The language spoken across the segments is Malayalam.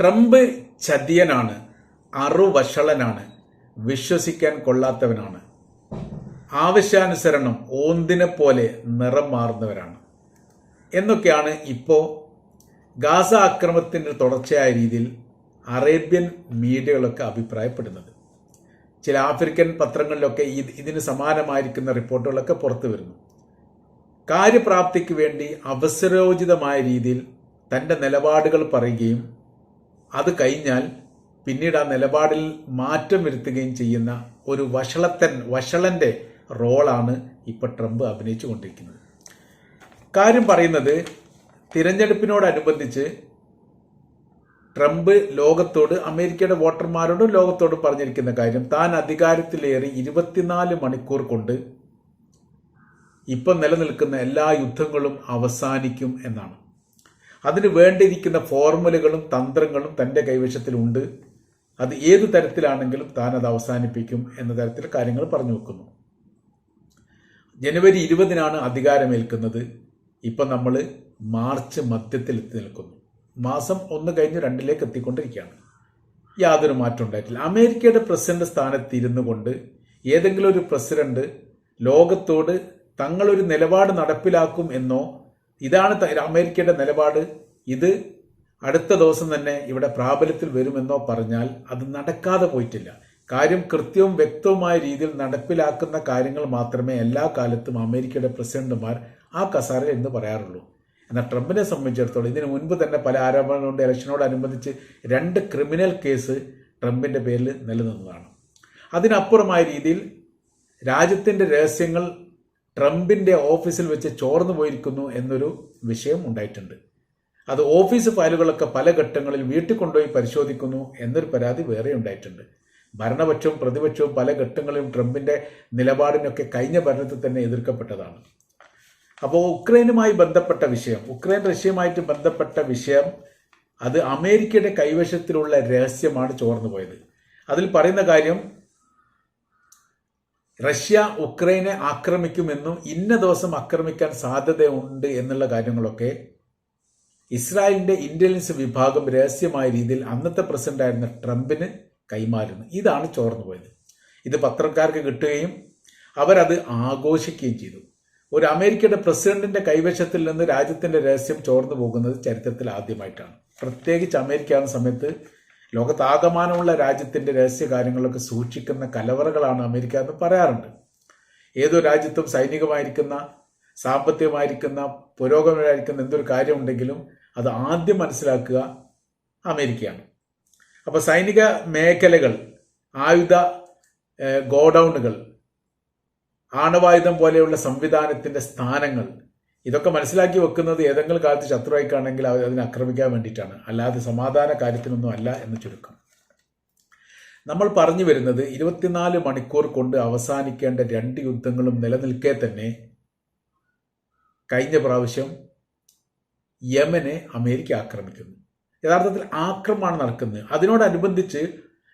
ട്രംപ് ചതിയനാണ് അറുവഷളനാണ് വിശ്വസിക്കാൻ കൊള്ളാത്തവനാണ്. ആവശ്യാനുസരണം ഓന്തിനെ പോലെ നിറം മാറുന്നവരാണ്. എന്നൊക്കെയാണ് ഇപ്പോൾ ഗാസ ആക്രമണത്തിന്റെ തുടർച്ചയായ രീതിയിൽ അറേബ്യൻ മീഡിയകളൊക്കെ അഭിപ്രായപ്പെടുന്നത്. ചില ആഫ്രിക്കൻ പത്രങ്ങളിലൊക്കെ ഇത് ഇതിന് സമാനമായിരിക്കുന്ന റിപ്പോർട്ടുകളൊക്കെ പുറത്തു വരുന്നു. കാര്യപ്രാപ്തിക്ക് വേണ്ടി അവസരോചിതമായ രീതിയിൽ തന്റെ നിലപാടുകൾ പറയുകയും അത് കഴിഞ്ഞാൽ പിന്നീട് ആ നിലപാടിൽ മാറ്റം വരുത്തുകയും ചെയ്യുന്ന ഒരു വഷളത്തൻ വഷളന്റെ റോളാണ് ഇപ്പോൾ ട്രംപ് അഭിനയിച്ചു കൊണ്ടിരിക്കുന്നത് കാര്യം പറയുന്നത് തിരഞ്ഞെടുപ്പിനോടനുബന്ധിച്ച് ട്രംപ് ലോകത്തോട് അമേരിക്കയുടെ വോട്ടർമാരോടും ലോകത്തോട് പറഞ്ഞിരിക്കുന്ന കാര്യം താൻ അധികാരത്തിലേറി ഇരുപത്തിനാല് മണിക്കൂർ കൊണ്ട് ഇപ്പം നിലനിൽക്കുന്ന എല്ലാ യുദ്ധങ്ങളും അവസാനിക്കും എന്നാണ്. അതിന് വേണ്ടിയിരിക്കുന്ന ഫോർമുലകളും തന്ത്രങ്ങളും തന്റെ കൈവശത്തിലുണ്ട്. അത് ഏത് തരത്തിലാണെങ്കിലും താൻ അത് അവസാനിപ്പിക്കും എന്ന തരത്തിൽ കാര്യങ്ങൾ പറഞ്ഞു വെക്കുന്നു. ജനുവരി ഇരുപതിനാണ് അധികാരമേൽക്കുന്നത്. ഇപ്പം നമ്മൾ മാർച്ച് മധ്യത്തിൽ എത്തി നിൽക്കുന്നു. മാസം ഒന്ന് കഴിഞ്ഞ് രണ്ടിലേക്ക് എത്തിക്കൊണ്ടിരിക്കുകയാണ്. യാതൊരു മാറ്റം ഉണ്ടായിട്ടില്ല. അമേരിക്കയുടെ പ്രസിഡന്റ് സ്ഥാനത്ത് ഇരുന്നു കൊണ്ട് ഏതെങ്കിലും ഒരു പ്രസിഡന്റ് ലോകത്തോട് തങ്ങളൊരു നിലപാട് നടപ്പിലാക്കും എന്നോ ഇതാണ് അമേരിക്കയുടെ നിലപാട്. ഇത് അടുത്ത ദിവസം തന്നെ ഇവിടെ പ്രാബല്യത്തിൽ വരുമെന്നോ പറഞ്ഞാൽ അത് നടക്കാതെ പോയിട്ടില്ല. കാര്യം കൃത്യവും വ്യക്തവുമായ രീതിയിൽ നടപ്പിലാക്കുന്ന കാര്യങ്ങൾ മാത്രമേ എല്ലാ കാലത്തും അമേരിക്കയുടെ പ്രസിഡന്റുമാർ ആ കസാരയിൽ എന്ന് പറയാറുള്ളൂ. എന്നാൽ ട്രംപിനെ സംബന്ധിച്ചിടത്തോളം ഇതിനു മുൻപ് തന്നെ പല ആരോപണങ്ങളുണ്ട്. ഇലക്ഷനോടനുബന്ധിച്ച് രണ്ട് ക്രിമിനൽ കേസ് ട്രംപിന്റെ പേരിൽ നിലനിന്നതാണ്. അതിനപ്പുറമായ രീതിയിൽ രാജ്യത്തിന്റെ രഹസ്യങ്ങൾ ട്രംപിന്റെ ഓഫീസിൽ വെച്ച് ചോർന്നു പോയിരിക്കുന്നു എന്നൊരു വിഷയം ഉണ്ടായിട്ടുണ്ട്. അത് ഓഫീസ് ഫയലുകളൊക്കെ പല ഘട്ടങ്ങളിൽ വീട്ടിൽ കൊണ്ടുപോയി പരിശോധിക്കുന്നു എന്നൊരു പരാതി വേറെ ഉണ്ടായിട്ടുണ്ട്. ഭരണപക്ഷവും പ്രതിപക്ഷവും പല ഘട്ടങ്ങളിലും ട്രംപിന്റെ നിലപാടിനൊക്കെ കഴിഞ്ഞ ഭരണത്തിൽ തന്നെ എതിർക്കപ്പെട്ടതാണ്. അപ്പോൾ ഉക്രൈനുമായി ബന്ധപ്പെട്ട വിഷയം ഉക്രൈൻ റഷ്യയുമായിട്ട് ബന്ധപ്പെട്ട വിഷയം അത് അമേരിക്കയുടെ കൈവശത്തിലുള്ള രഹസ്യമാണ് ചോർന്നു പോയത് അതിൽ പറയുന്ന കാര്യം റഷ്യ ഉക്രൈനെ ആക്രമിക്കുമെന്നും ഇന്ന ദിവസം ആക്രമിക്കാൻ സാധ്യതയുണ്ട് എന്നുള്ള കാര്യങ്ങളൊക്കെ ഇസ്രായേലിന്റെ ഇന്റലിജൻസ് വിഭാഗം രഹസ്യമായ രീതിയിൽ അന്നത്തെ പ്രസിഡന്റായിരുന്ന ട്രംപിന് കൈമാറുന്നു. ഇതാണ് ചോർന്നു പോയത്. ഇത് പത്രക്കാർക്ക് കിട്ടുകയും അവരത് ആഘോഷിക്കുകയും ചെയ്തു. ഒരു അമേരിക്കയുടെ പ്രസിഡന്റിന്റെ കൈവശത്തിൽ നിന്ന് രാജ്യത്തിന്റെ രഹസ്യം ചോർന്നു പോകുന്നത് ചരിത്രത്തിൽ ആദ്യമായിട്ടാണ്. പ്രത്യേകിച്ച് അമേരിക്ക സമയത്ത് ലോകത്താകമാനമുള്ള രാജ്യത്തിന്റെ രഹസ്യ കാര്യങ്ങളൊക്കെ സൂക്ഷിക്കുന്ന കലവറകളാണ് അമേരിക്ക എന്ന് പറയാറുണ്ട്. ഏതോ രാജ്യത്തും സൈനികമായിരിക്കുന്ന സാമ്പത്തികമായിരിക്കുന്ന പുരോഗമനമായിരിക്കുന്ന എന്തൊരു കാര്യമുണ്ടെങ്കിലും അത് ആദ്യം മനസ്സിലാക്കുക അമേരിക്കയാണ്. അപ്പോൾ സൈനിക മേഖലകൾ ആയുധ ഗോഡൌണുകൾ ആണവായുധം പോലെയുള്ള സംവിധാനത്തിന്റെ സ്ഥാനങ്ങൾ ഇതൊക്കെ മനസ്സിലാക്കി വെക്കുന്നത് ഏതെങ്കിലും കാലത്ത് ശത്രുവായിക്കാണെങ്കിൽ അതിനെ ആക്രമിക്കാൻ വേണ്ടിയിട്ടാണ്. അല്ലാതെ സമാധാന കാര്യത്തിനൊന്നും അല്ല എന്ന് ചുരുക്കം. നമ്മൾ പറഞ്ഞു വരുന്നത് ഇരുപത്തിനാല് മണിക്കൂർ കൊണ്ട് അവസാനിക്കേണ്ട രണ്ട് യുദ്ധങ്ങളും നിലനിൽക്കെ തന്നെ കഴിഞ്ഞ പ്രാവശ്യം യമനെ അമേരിക്ക ആക്രമിക്കുന്നു. യഥാർത്ഥത്തിൽ ആക്രമണമാണ് നടക്കുന്നത്. അതിനോടനുബന്ധിച്ച്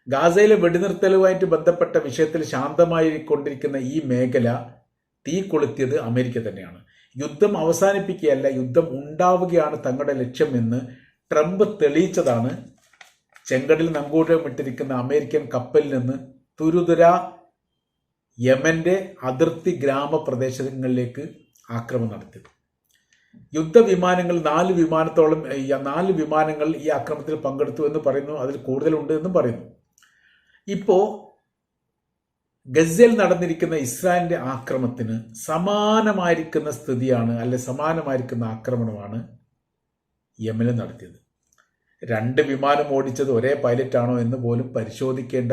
ഗാസയിലെ വെടിനിർത്തലുമായിട്ട് ബന്ധപ്പെട്ട വിഷയത്തിൽ ശാന്തമായി കൊണ്ടിരിക്കുന്ന ഈ മേഖല തീ കൊളുത്തിയത് അമേരിക്ക തന്നെയാണ്. യുദ്ധം അവസാനിപ്പിക്കുകയല്ല യുദ്ധം ഉണ്ടാവുകയാണ് തങ്ങളുടെ ലക്ഷ്യമെന്ന് ട്രംപ് തെളിയിച്ചതാണ്. ചെങ്കടിൽ നങ്കൂരമിട്ടിരിക്കുന്ന അമേരിക്കൻ കപ്പലിൽ നിന്ന് തുരുതുര യമന്റെ അതിർത്തി ഗ്രാമപ്രദേശങ്ങളിലേക്ക് ആക്രമണം നടത്തിയത്. യുദ്ധവിമാനങ്ങൾ നാല് വിമാനത്തോളം നാല് വിമാനങ്ങൾ ഈ ആക്രമണത്തിൽ പങ്കെടുത്തു എന്ന് പറയുന്നു അതിൽ കൂടുതലുണ്ട് എന്നും പറയുന്നു. ഇപ്പോ ഗസയിൽ നടന്നിരിക്കുന്ന ഇസ്രായേലിന്റെ ആക്രമണത്തിന് സമാനമായിരിക്കുന്ന സ്ഥിതിയാണ് അല്ലെ സമാനമായിരിക്കുന്ന ആക്രമണമാണ് യമനിൽ നടത്തിയത്. രണ്ട് വിമാനം ഓടിച്ചത് ഒരേ പൈലറ്റാണോ എന്ന് പോലും പരിശോധിക്കേണ്ട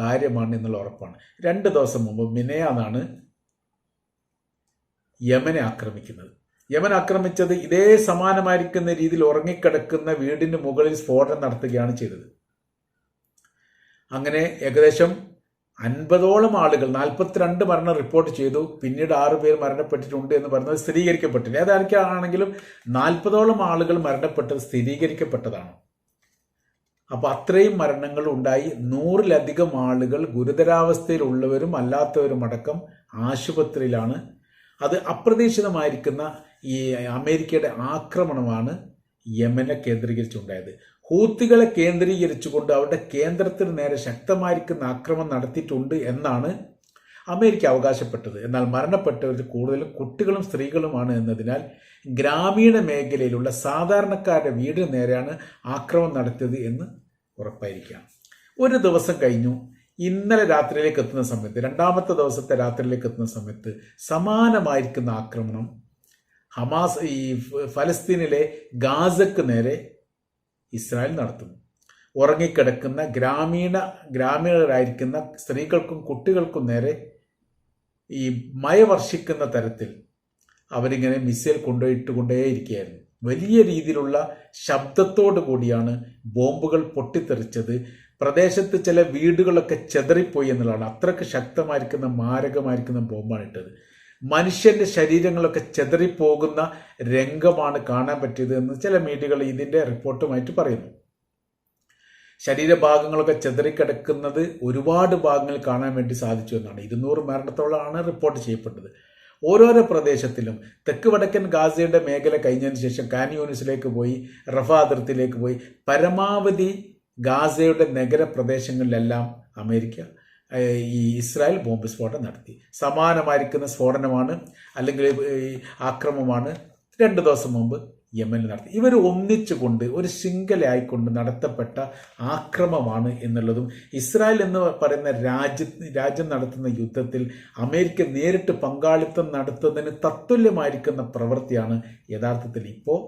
കാര്യമാണ് എന്നുള്ള ഉറപ്പാണ്. രണ്ട് ദിവസം മുമ്പ് മിനയാന്നാണ് യമനെ ആക്രമിക്കുന്നത്. യമൻ ആക്രമിച്ചത് ഇതേ സമാനമായിരിക്കുന്ന രീതിയിൽ ഉറങ്ങിക്കിടക്കുന്ന വീടിന് മുകളിൽ സ്ഫോടനം നടത്തുകയാണ് ചെയ്തത്. അങ്ങനെ ഏകദേശം അൻപതോളം ആളുകൾ നാൽപ്പത്തിരണ്ട് മരണം റിപ്പോർട്ട് ചെയ്തു. പിന്നീട് ആറ് പേർ മരണപ്പെട്ടിട്ടുണ്ട് എന്ന് പറയുന്നത് സ്ഥിരീകരിക്കപ്പെട്ടില്ല. ഏതായിരിക്കാണെങ്കിലും നാൽപ്പതോളം ആളുകൾ മരണപ്പെട്ടത് സ്ഥിരീകരിക്കപ്പെട്ടതാണ്. അപ്പൊ അത്രയും മരണങ്ങൾ ഉണ്ടായി. നൂറിലധികം ആളുകൾ ഗുരുതരാവസ്ഥയിലുള്ളവരും അല്ലാത്തവരും അടക്കം ആശുപത്രിയിലാണ്. അത് അപ്രതീക്ഷിതമായിരിക്കുന്ന ഈ അമേരിക്കയുടെ ആക്രമണമാണ് യമനെ കേന്ദ്രീകരിച്ചുണ്ടായത്. ഹൂത്തികളെ കേന്ദ്രീകരിച്ചുകൊണ്ട് അവരുടെ കേന്ദ്രത്തിന് നേരെ ശക്തമായിരിക്കുന്ന ആക്രമണം നടത്തിയിട്ടുണ്ട് എന്നാണ് അമേരിക്ക അവകാശപ്പെട്ടത്. എന്നാൽ മരണപ്പെട്ടവരിൽ കൂടുതലും കുട്ടികളും സ്ത്രീകളുമാണ് എന്നതിനാൽ ഗ്രാമീണ മേഖലയിലുള്ള സാധാരണക്കാരുടെ വീടിന് നേരെയാണ് ആക്രമണം നടത്തിയത് എന്ന് ഉറപ്പായിരിക്കാം. ഒരു ദിവസം കഴിഞ്ഞു. ഇന്നലെ രാത്രിയിലേക്ക് എത്തുന്ന സമയത്ത് രണ്ടാമത്തെ ദിവസത്തെ രാത്രിയിലേക്ക് എത്തുന്ന സമയത്ത് സമാനമായിരിക്കുന്ന ആക്രമണം ഹമാസ് ഈ ഫലസ്തീനിലെ ഗാസക്ക് നേരെ ഇസ്രായേൽ നടത്തുന്നു ഉറങ്ങിക്കിടക്കുന്ന ഗ്രാമീണ ഗ്രാമീണരായിരിക്കുന്ന സ്ത്രീകൾക്കും കുട്ടികൾക്കും നേരെ ഈ മയ വർഷിക്കുന്ന തരത്തിൽ അവരിങ്ങനെ മിസൈൽ കൊണ്ടുപോയിട്ട് കൊണ്ടേയിരിക്കുകയായിരുന്നു വലിയ രീതിയിലുള്ള ശബ്ദത്തോടു കൂടിയാണ് ബോംബുകൾ പൊട്ടിത്തെറിച്ചത്. പ്രദേശത്ത് ചില വീടുകളൊക്കെ ചെതറിപ്പോയി എന്നുള്ളതാണ്. അത്രയ്ക്ക് ശക്തമായിരിക്കുന്ന മാരകമായിരിക്കുന്ന ബോംബാണ് ഇട്ടത് മനുഷ്യന്റെ ശരീരങ്ങളൊക്കെ ചെതറിപ്പോകുന്ന രംഗമാണ് കാണാൻ പറ്റിയത് എന്ന് ചില മീഡിയകൾ ഇതിന്റെ റിപ്പോർട്ടുമായിട്ട് പറയുന്നു. ശരീരഭാഗങ്ങളൊക്കെ ചെതറിക്കിടക്കുന്നത് ഒരുപാട് ഭാഗങ്ങൾ കാണാൻ വേണ്ടി സാധിച്ചു എന്നാണ്. ഇരുന്നൂറ് മരണത്തോളമാണ് റിപ്പോർട്ട് ചെയ്യപ്പെട്ടത്. ഓരോരോ പ്രദേശത്തിലും തെക്ക് വടക്കൻ ഗാസയുടെ മേഖല കഴിഞ്ഞതിന് ശേഷം കാനിയൂനിസിലേക്ക് പോയി റഫ അതിർത്തിയിലേക്ക് പോയി. പരമാവധി ഗാസയുടെ നഗരപ്രദേശങ്ങളിലെല്ലാം അമേരിക്ക ഈ ഇസ്രായേൽ ബോംബ് സ്ഫോടനം നടത്തി. സമാനമായിരിക്കുന്ന സ്ഫോടനമാണ് അല്ലെങ്കിൽ ഈ ആക്രമമാണ് രണ്ട് ദിവസം മുമ്പ് യമനിൽ നടത്തി. ഇവർ ഒന്നിച്ചുകൊണ്ട് ഒരു ശൃംഖലയായിക്കൊണ്ട് നടത്തപ്പെട്ട ആക്രമമാണ് എന്നുള്ളതും ഇസ്രായേൽ എന്ന് പറയുന്ന രാജ്യ രാജ്യം നടത്തുന്ന യുദ്ധത്തിൽ അമേരിക്ക നേരിട്ട് പങ്കാളിത്തം നടത്തുന്നതിന് തത്തുല്യമായിരിക്കുന്ന പ്രവൃത്തിയാണ് യഥാർത്ഥത്തിൽ ഇപ്പോൾ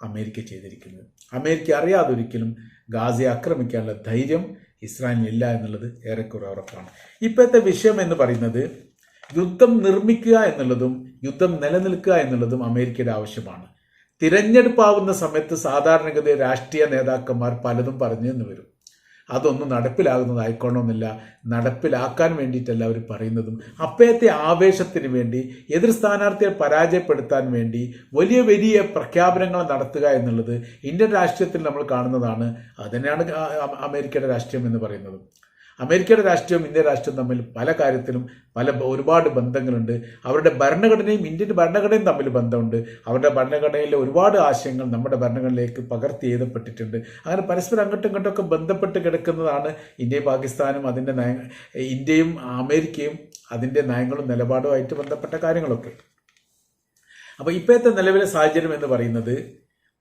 അമേരിക്ക ചെയ്തിരിക്കുന്നത്. അമേരിക്ക അറിയാതൊരിക്കലും ഗാസയെ ആക്രമിക്കാനുള്ള ധൈര്യം ഇസ്രായേലിനില്ല എന്നുള്ളത് ഏറെക്കുറെ ഉറപ്പാണ്. ഇപ്പോഴത്തെ വിഷയം എന്ന് പറയുന്നത് യുദ്ധം നിർമ്മിക്കുക എന്നുള്ളതും യുദ്ധം നിലനിൽക്കുക എന്നുള്ളതും അമേരിക്കയുടെ ആവശ്യമാണ്. തിരഞ്ഞെടുപ്പാവുന്ന സമയത്ത് സാധാരണഗതി രാഷ്ട്രീയ നേതാക്കന്മാർ പലതും പറഞ്ഞു എന്ന് വരും. അതൊന്നും നടപ്പിലാകുന്നതായിക്കോണമെന്നില്ല നടപ്പിലാക്കാൻ വേണ്ടിയിട്ടല്ല അവർ പറയുന്നതും. അപ്പോഴത്തെ ആവേശത്തിന് വേണ്ടി എതിർ സ്ഥാനാർത്ഥിയെ പരാജയപ്പെടുത്താൻ വേണ്ടി വലിയ വലിയ പ്രഖ്യാപനങ്ങൾ നടത്തുക എന്നുള്ളത് ഇന്ത്യൻ രാഷ്ട്രീയത്തിൽ നമ്മൾ കാണുന്നതാണ്. അതുതന്നെയാണ് അമേരിക്കയുടെ രാഷ്ട്രീയം എന്ന് പറയുന്നത്. അമേരിക്കയുടെ രാഷ്ട്രീയവും ഇന്ത്യൻ രാഷ്ട്രീയവും തമ്മിൽ പല കാര്യത്തിലും പല ഒരുപാട് ബന്ധങ്ങളുണ്ട്. അവരുടെ ഭരണഘടനയും ഇന്ത്യൻ ഭരണഘടനയും തമ്മിൽ ബന്ധമുണ്ട്. അവരുടെ ഭരണഘടനയിലെ ഒരുപാട് ആശയങ്ങൾ നമ്മുടെ ഭരണഘടനയിലേക്ക് പകർത്തി എഴുതപ്പെട്ടിട്ടുണ്ട്. അങ്ങനെ പരസ്പരം അങ്ങോട്ടും ഇങ്ങോട്ടും ഒക്കെ ബന്ധപ്പെട്ട് കിടക്കുന്നതാണ് ഇന്ത്യയും പാകിസ്ഥാനും അതിന്റെ നയ ഇന്ത്യയും അമേരിക്കയും അതിന്റെ നയങ്ങളും നിലപാടുമായിട്ട് ബന്ധപ്പെട്ട കാര്യങ്ങളൊക്കെ. അപ്പോൾ ഇപ്പോഴത്തെ നിലവിലെ സാഹചര്യം എന്ന് പറയുന്നത്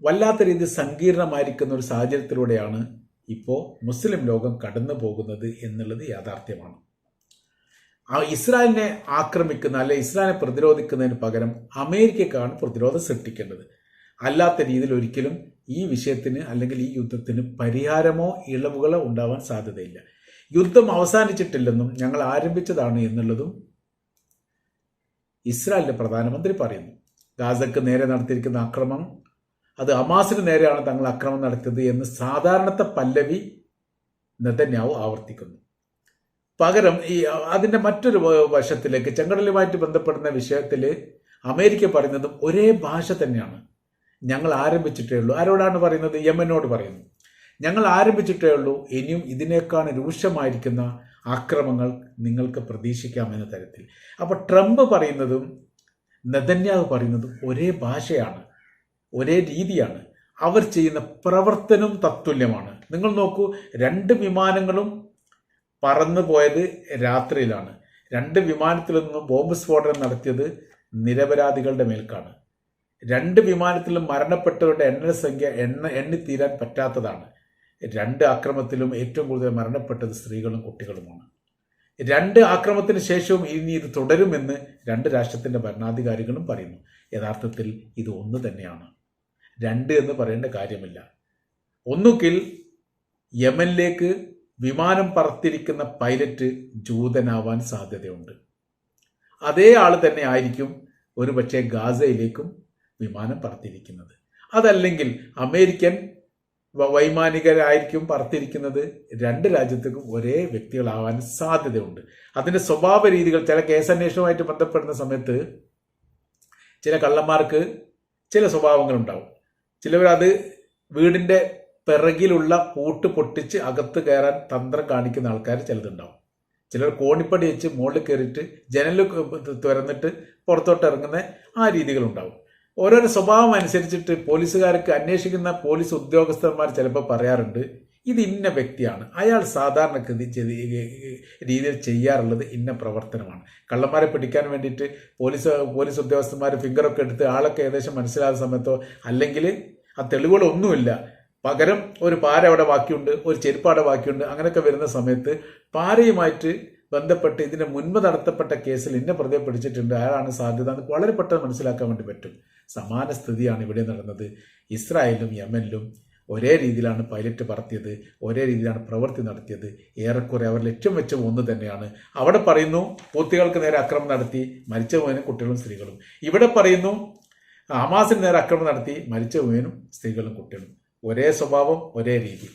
വല്ലാത്ത രീതിയിൽ സങ്കീർണമായിരിക്കുന്ന ഒരു സാഹചര്യത്തിലൂടെയാണ് ഇപ്പോൾ മുസ്ലിം ലോകം കടന്നു പോകുന്നത് എന്നുള്ളത് യാഥാർത്ഥ്യമാണ്. ആ ഇസ്രായേലിനെ ആക്രമിക്കുന്ന അല്ലെ ഇസ്രായേലിനെ പ്രതിരോധിക്കുന്നതിന് പകരം അമേരിക്കക്കാണ് പ്രതിരോധം സൃഷ്ടിക്കേണ്ടത്. അല്ലാത്ത രീതിയിൽ ഒരിക്കലും ഈ വിഷയത്തിന് അല്ലെങ്കിൽ ഈ യുദ്ധത്തിന് പരിഹാരമോ ഇളവുകളോ ഉണ്ടാവാൻ സാധ്യതയില്ല. യുദ്ധം അവസാനിച്ചിട്ടില്ലെന്നും ഞങ്ങൾ ആരംഭിച്ചതാണ് എന്നുള്ളതും ഇസ്രായേലിന്റെ പ്രധാനമന്ത്രി പറയുന്നു. ഗാസക്ക് നേരെ നടത്തിയിരിക്കുന്ന ആക്രമണം അത് ഹമാസിന് നേരെയാണ് തങ്ങൾ ആക്രമണം നടത്തിയത് എന്ന് സാധാരണത്തെ പല്ലവി നെതന്യാവ് ആവർത്തിക്കുന്നു. പകരം ഈ അതിന്റെ മറ്റൊരു വശത്തിലേക്ക് ചെങ്കടലുമായിട്ട് ബന്ധപ്പെടുന്ന വിഷയത്തിൽ അമേരിക്ക പറയുന്നതും ഒരേ ഭാഷ തന്നെയാണ്. ഞങ്ങൾ ആരംഭിച്ചിട്ടേ ഉള്ളൂ. ആരോടാണ് പറയുന്നത്? യമനോട് പറയുന്നു. ഞങ്ങൾ ആരംഭിച്ചിട്ടേ ഉള്ളൂ. ഇനിയും ഇതിനേക്കാൾ രൂക്ഷമായിരിക്കുന്ന ആക്രമങ്ങൾ നിങ്ങൾക്ക് പ്രതീക്ഷിക്കാമെന്ന തരത്തിൽ. അപ്പോൾ ട്രംപ് പറയുന്നതും നെതന്യാവ് പറയുന്നതും ഒരേ ഭാഷയാണ്. ഒരേ രീതിയാണ്. അവർ ചെയ്യുന്ന പ്രവർത്തനം തത്തുല്യമാണ്. നിങ്ങൾ നോക്കൂ രണ്ട് വിമാനങ്ങളും പറന്നു പോയത് രാത്രിയിലാണ്. രണ്ട് വിമാനത്തിൽ നിന്നും ബോംബ് സ്ഫോടനം നടത്തിയത് നിരപരാധികളുടെ മേൽക്കാണ്. രണ്ട് വിമാനത്തിലും മരണപ്പെട്ടവരുടെ എണ്ണസംഖ്യ എണ്ണ എണ്ണിത്തീരാൻ പറ്റാത്തതാണ്. രണ്ട് ആക്രമത്തിലും ഏറ്റവും കൂടുതൽ മരണപ്പെട്ടത് സ്ത്രീകളും കുട്ടികളുമാണ്. രണ്ട് ആക്രമത്തിന് ശേഷവും ഇനി ഇത് തുടരുമെന്ന് രണ്ട് രാഷ്ട്രത്തിന്റെ ഭരണാധികാരികളും പറയുന്നു. യഥാർത്ഥത്തിൽ ഇത് ഒന്ന് തന്നെയാണ്. രണ്ട് എന്ന് പറയേണ്ട കാര്യമില്ല. ഒന്നുകിൽ യമനിലേക്ക് വിമാനം പറത്തിരിക്കുന്ന പൈലറ്റ് ജൂതനാവാൻ സാധ്യതയുണ്ട്. അതേ ആൾ തന്നെ ആയിരിക്കും ഒരുപക്ഷെ ഗാസയിലേക്കും വിമാനം പറത്തിരിക്കുന്നത്. അതല്ലെങ്കിൽ അമേരിക്കൻ വൈമാനികരായിരിക്കും പറത്തിരിക്കുന്നത്. രണ്ട് രാജ്യത്തേക്കും ഒരേ വ്യക്തികളാവാൻ സാധ്യതയുണ്ട്. അതിന്റെ സ്വഭാവ രീതികൾ ചില കേസന്വേഷണവുമായിട്ട് ബന്ധപ്പെടുന്ന സമയത്ത് ചില കള്ളന്മാർക്ക് ചില സ്വഭാവങ്ങൾ അത് വീടിന്റെ പിറകിലുള്ള പൂട്ട് പൊട്ടിച്ച് അകത്ത് കയറാൻ തന്ത്രം കാണിക്കുന്ന ആൾക്കാർ ചിലതുണ്ടാവും. ചിലർ കോണിപ്പടി വെച്ച് മുകളിൽ കയറിയിട്ട് ജനൽ തുറന്നിട്ട് പുറത്തോട്ട് ഇറങ്ങുന്ന ആ രീതികളുണ്ടാവും. ഓരോരോ സ്വഭാവം അനുസരിച്ചിട്ട് പോലീസുകാർക്ക് അന്വേഷിക്കുന്ന പോലീസ് ഉദ്യോഗസ്ഥന്മാർ ചിലപ്പോൾ പറയാറുണ്ട് ഇത് ഇന്ന വ്യക്തിയാണ്. അയാൾ സാധാരണ ഗതി ചെയ്ത് രീതിയിൽ ചെയ്യാറുള്ളത് ഇന്ന പ്രവർത്തനമാണ്. കള്ളന്മാരെ പിടിക്കാൻ വേണ്ടിയിട്ട് പോലീസ് പോലീസ് ഉദ്യോഗസ്ഥന്മാർ ഫിംഗറൊക്കെ എടുത്ത് ആളൊക്കെ ഏകദേശം മനസ്സിലാകുന്ന സമയത്തോ അല്ലെങ്കിൽ ആ തെളിവുകളൊന്നുമില്ല. പകരം ഒരു പാര അവിടെ ബാക്കിയുണ്ട് ഒരു ചെരുപ്പ് അവിടെ ബാക്കിയുണ്ട് അങ്ങനെയൊക്കെ വരുന്ന സമയത്ത് പാരയുമായിട്ട് ബന്ധപ്പെട്ട് ഇതിന് മുൻപ് നടത്തപ്പെട്ട കേസിൽ ഇന്ന പ്രതിയെ പിടിച്ചിട്ടുണ്ട് ആരാണ് സാധ്യത എന്ന് വളരെ പെട്ടെന്ന് മനസ്സിലാക്കാൻ വേണ്ടി പറ്റും. സമാന സ്ഥിതിയാണ് ഇവിടെ നടന്നത്. ഇസ്രായേലും യമനിലും ഒരേ രീതിയിലാണ് പൈലറ്റ് പറത്തിയത് ഒരേ രീതിയിലാണ് പ്രവൃത്തി നടത്തിയത്. ഏറെക്കുറെ അവർ ലക്ഷ്യം വെച്ച ഒന്ന് തന്നെയാണ്. അവിടെ പറയുന്നു പൂത്തികൾക്ക് നേരെ അക്രമം നടത്തി മരിച്ച പോയനും കുട്ടികളും സ്ത്രീകളും. ഇവിടെ പറയുന്നു ഹമാസിന് നേരെ അക്രമം നടത്തി മരിച്ച വീനും സ്ത്രീകളും കുട്ടികളും. ഒരേ സ്വഭാവം ഒരേ രീതി.